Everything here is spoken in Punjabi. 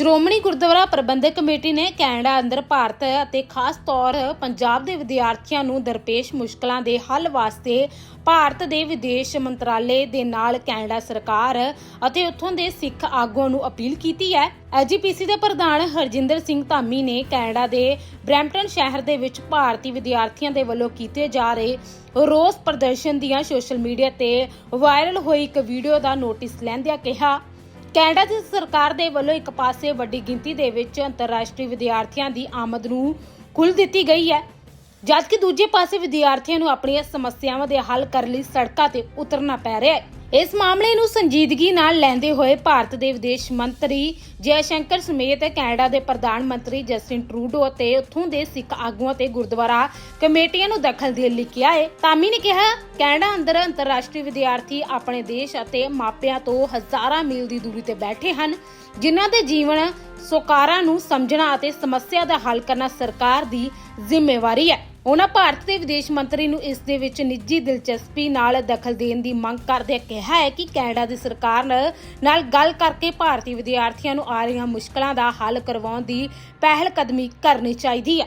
ਸ਼੍ਰੋਮਣੀ ਗੁਰਦੁਆਰਾ ਪ੍ਰਬੰਧਕ ਕਮੇਟੀ ਨੇ ਕੈਨੇਡਾ ਅੰਦਰ ਭਾਰਤ ਅਤੇ ਖਾਸ ਤੌਰ ਪੰਜਾਬ ਦੇ ਵਿਦਿਆਰਥੀਆਂ ਨੂੰ ਦਰਪੇਸ਼ ਮੁਸ਼ਕਲਾਂ ਦੇ ਹੱਲ ਵਾਸਤੇ ਭਾਰਤ ਦੇ ਵਿਦੇਸ਼ ਮੰਤਰਾਲੇ ਦੇ ਨਾਲ ਕੈਨੇਡਾ ਸਰਕਾਰ ਅਤੇ ਉੱਥੋਂ ਦੇ ਸਿੱਖ ਆਗੂਆਂ ਨੂੰ ਅਪੀਲ ਕੀਤੀ ਹੈ। ਐਜੀਪੀਸੀ ਦੇ ਪ੍ਰਧਾਨ ਹਰਜਿੰਦਰ ਸਿੰਘ ਧਾਮੀ ਨੇ ਕੈਨੇਡਾ ਦੇ ਬਰੈਂਪਟਨ ਸ਼ਹਿਰ ਦੇ ਵਿੱਚ ਭਾਰਤੀ ਵਿਦਿਆਰਥੀਆਂ ਦੇ ਵੱਲੋਂ ਕੀਤੇ ਜਾ ਰਹੇ ਰੋਸ ਪ੍ਰਦਰਸ਼ਨ ਦੀਆਂ ਸੋਸ਼ਲ ਮੀਡੀਆ ਤੇ ਵਾਇਰਲ ਹੋਈ ਇੱਕ ਵੀਡੀਓ ਦਾ ਨੋਟਿਸ ਲੈਂਦਿਆਂ ਕਿਹਾ ਕੈਨੇਡਾ ਦੀ ਸਰਕਾਰ ਦੇ ਵੱਲੋਂ ਇੱਕ ਪਾਸੇ ਵੱਡੀ ਗਿਣਤੀ ਦੇ ਵਿੱਚ ਅੰਤਰਰਾਸ਼ਟਰੀ ਵਿਦਿਆਰਥੀਆਂ ਦੀ ਆਮਦ ਨੂੰ ਖੁੱਲ੍ਹ ਦਿੱਤੀ ਗਈ ਹੈ, ਜਦਕਿ ਦੂਜੇ ਪਾਸੇ ਵਿਦਿਆਰਥੀਆਂ ਨੂੰ ਆਪਣੀਆਂ ਸਮੱਸਿਆਵਾਂ ਦੇ ਹੱਲ ਕਰਨ ਲਈ ਸੜਕਾਂ ਤੇ ਉਤਰਨਾ ਪੈ ਰਿਹਾ ਹੈ। ਇਸ ਮਾਮਲੇ ਨੂੰ ਸੰਜੀਦਗੀ ਨਾਲ ਲੈਂਦੇ ਹੋਏ ਭਾਰਤ ਦੇ ਵਿਦੇਸ਼ ਮੰਤਰੀ ਜੈ ਸ਼ੰਕਰ ਸਮੇਤ ਕੈਨੇਡਾ ਦੇ ਪ੍ਰਧਾਨ ਮੰਤਰੀ ਜਸਟਿਨ ਟਰੂਡੋ ਅਤੇ ਉੱਥੋਂ ਦੇ ਸਿੱਖ ਆਗੂਆਂ ਤੇ ਗੁਰਦੁਆਰਾ ਕਮੇਟੀਆਂ ਨੂੰ ਦਖਲ ਦੇਣ ਲਈ ਕਿਹਾ ਹੈ। ਤਾਮੀ ਨੇ ਕਿਹਾ, ਕੈਨੇਡਾ ਅੰਦਰ ਅੰਤਰਰਾਸ਼ਟਰੀ ਵਿਦਿਆਰਥੀ ਆਪਣੇ ਦੇਸ਼ ਅਤੇ ਮਾਪਿਆਂ ਤੋਂ ਹਜ਼ਾਰਾਂ ਮੀਲ ਦੀ ਦੂਰੀ ਤੇ ਬੈਠੇ ਹਨ, ਜਿਨ੍ਹਾਂ ਦੇ ਜੀਵਨ ਸੋਕਾਰਾਂ ਨੂੰ ਸਮਝਣਾ ਅਤੇ ਸਮੱਸਿਆ ਦਾ ਹੱਲ ਕਰਨਾ ਸਰਕਾਰ ਦੀ ਜ਼ਿੰਮੇਵਾਰੀ ਹੈ। ਉਹਨਾਂ ਭਾਰਤ ਦੇ ਵਿਦੇਸ਼ ਮੰਤਰੀ ਨੂੰ ਇਸ ਦੇ ਵਿੱਚ ਨਿੱਜੀ ਦਿਲਚਸਪੀ ਨਾਲ ਦਖਲ ਦੇਣ ਦੀ ਮੰਗ ਕਰਦੇ ਕਿਹਾ ਹੈ ਕਿ ਕੈਨੇਡਾ ਦੀ ਸਰਕਾਰ ਨਾਲ ਗੱਲ ਕਰਕੇ ਭਾਰਤੀ ਵਿਦਿਆਰਥੀਆਂ ਨੂੰ ਆ ਰਹੀਆਂ ਮੁਸ਼ਕਲਾਂ ਦਾ ਹੱਲ ਕਰਵਾਉਣ ਦੀ ਪਹਿਲ ਕਦਮੀ ਕਰਨੀ ਚਾਹੀਦੀ ਹੈ।